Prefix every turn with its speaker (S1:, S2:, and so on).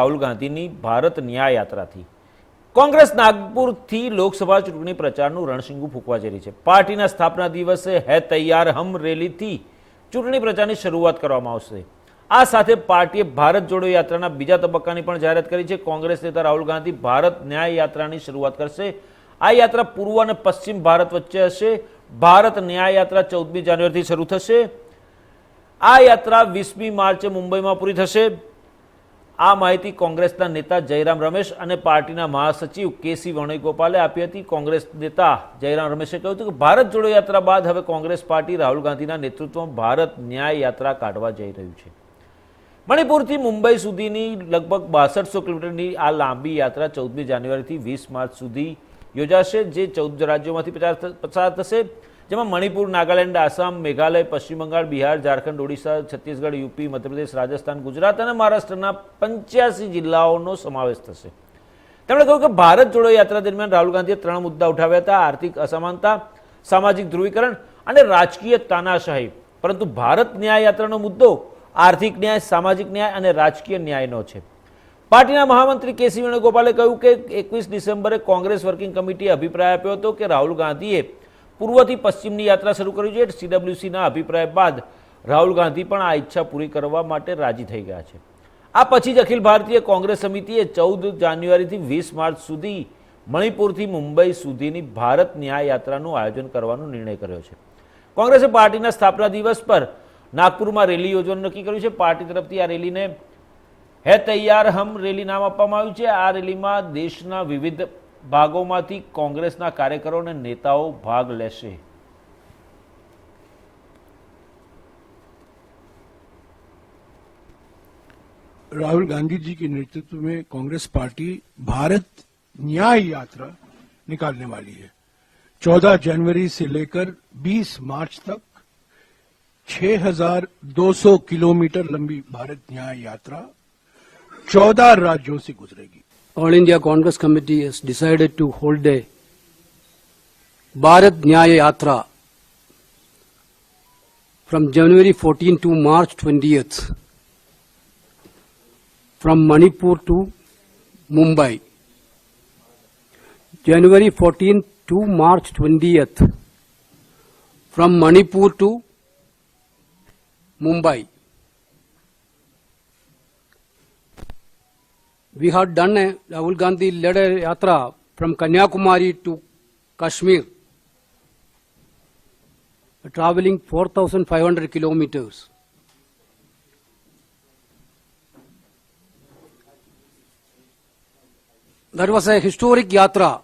S1: રાહુલ ગાંધીની ભારત ન્યાય યાત્રાથી કોંગ્રેસ નાગપુરથી લોકસભા ચૂંટણી પ્રચારનું રણશીંગુ ફૂંકવા જઈ રહી છે. પાર્ટીના સ્થાપના દિવસે હે તૈયાર હમ રેલીથી ચૂંટણી પ્રચારની શરૂઆત કરવામાં આવશે. આ સાથે પાર્ટીએ ભારત જોડો યાત્રાના બીજા તબક્કાની પણ જાહેરાત કરી છે. કોંગ્રેસ નેતા રાહુલ ગાંધી ભારત ન્યાય યાત્રાની શરૂઆત કરશે. આ યાત્રા પૂર્વ અને પશ્ચિમ ભારત વચ્ચે હશે. ભારત ન્યાય યાત્રા ચૌદમી જાન્યુઆરીથી શરૂ થશે. આ યાત્રા વીસમી માર્ચે મુંબઈમાં પૂરી થશે. આ માહિતી કોંગ્રેસના નેતા જયરામ રમેશ અને પાર્ટીના મહાસચિવ કેસી વેણુગોપાલે આપી હતી. કોંગ્રેસ નેતા જયરામ રમેશે કહ્યું હતું કે ભારત જોડો યાત્રા બાદ હવે કોંગ્રેસ પાર્ટી રાહુલ ગાંધીના નેતૃત્વમાં ભારત ન્યાય યાત્રા કાઢવા જઈ રહ્યું છે. મણિપુરથી મુંબઈ સુધીની લગભગ બાસઠસો કિલોમીટરની આ લાંબી યાત્રા ચૌદમી જાન્યુઆરીથી વીસ માર્ચ સુધી યોજાશે, જે ચૌદ રાજ્યોમાંથી પસાર થશે. જેમાં મણિપુર, નાગાલેન્ડ, આસામ, મેઘાલય, પશ્ચિમ બંગાળ, બિહાર, ઝારખંડ, ઓડિશા, છત્તીસગઢ, યુપી, મધ્યપ્રદેશ, રાજસ્થાન, ગુજરાત અને મહારાષ્ટ્રના પંચ્યાસી જિલ્લાઓનો સમાવેશ થશે. તેમણે કહ્યું કે ભારત જોડો યાત્રા દરમિયાન રાહુલ ગાંધીએ ત્રણ મુદ્દા ઉઠાવ્યા હતા, આર્થિક અસમાનતા, સામાજિક ધ્રુવીકરણ અને રાજકીય તાનાશાહી. પરંતુ ભારત ન્યાય યાત્રાનો મુદ્દો આર્થિક ન્યાય, સામાજિક ન્યાય અને રાજકીય ન્યાયનો છે. પાર્ટીના મહામંત્રી કેસી વેણુગોપાલે કહ્યું કે એકવીસ ડિસેમ્બરે કોંગ્રેસ વર્કિંગ કમિટીએ અભિપ્રાય આપ્યો હતો કે રાહુલ ગાંધીએ પૂર્વથી પશ્ચિમની યાત્રા શરૂ કરવી જોઈએ સીડબ્લ્યુસીના અભિપ્રાય બાદ રાહુલ ગાંધી પણ આ ઈચ્છા પૂરી કરવા માટે રાજી થઈ ગયા છે. આ પછી જ અખિલ ભારતીય કોંગ્રેસ સમિતિએ ચૌદ જાન્યુઆરીથી વીસ માર્ચ સુધી મણિપુરથી મુંબઈ સુધીની ભારત ન્યાય યાત્રાનું આયોજન કરવાનો નિર્ણય કર્યો છે. કોંગ્રેસે પાર્ટીના સ્થાપના દિવસ પર નાગપુરમાં રેલી યોજવાનું નક્કી કર્યું છે. પાર્ટી તરફથી આ રેલીને હે તૈયાર હમ રેલી નામ આપવામાં આવ્યું છે. આ રેલીમાં દેશના વિવિધ ભાગોમાંથી કોંગ્રેસના કાર્યકરો અને નેતાઓ ભાગ લેશે
S2: राहुल गांधी जी के नेतृत्व में कांग्रेस पार्टी भारत न्याय यात्रा निकालने वाली है 14 जनवरी से लेकर 20 मार्च तक 6,200 किलोमीटर लंबी भारत न्याय यात्रा 14 राज्यों से गुजरेगी
S3: All India Congress Committee has decided to hold a Bharat Nyaya Yatra from January 14 to March 20th from Manipur to Mumbai. January 14 to March 20th from Manipur to Mumbai. We had done a Rahul Gandhi led a yatra from Kanyakumari to Kashmir, traveling 4,500 kilometers. That was a historic yatra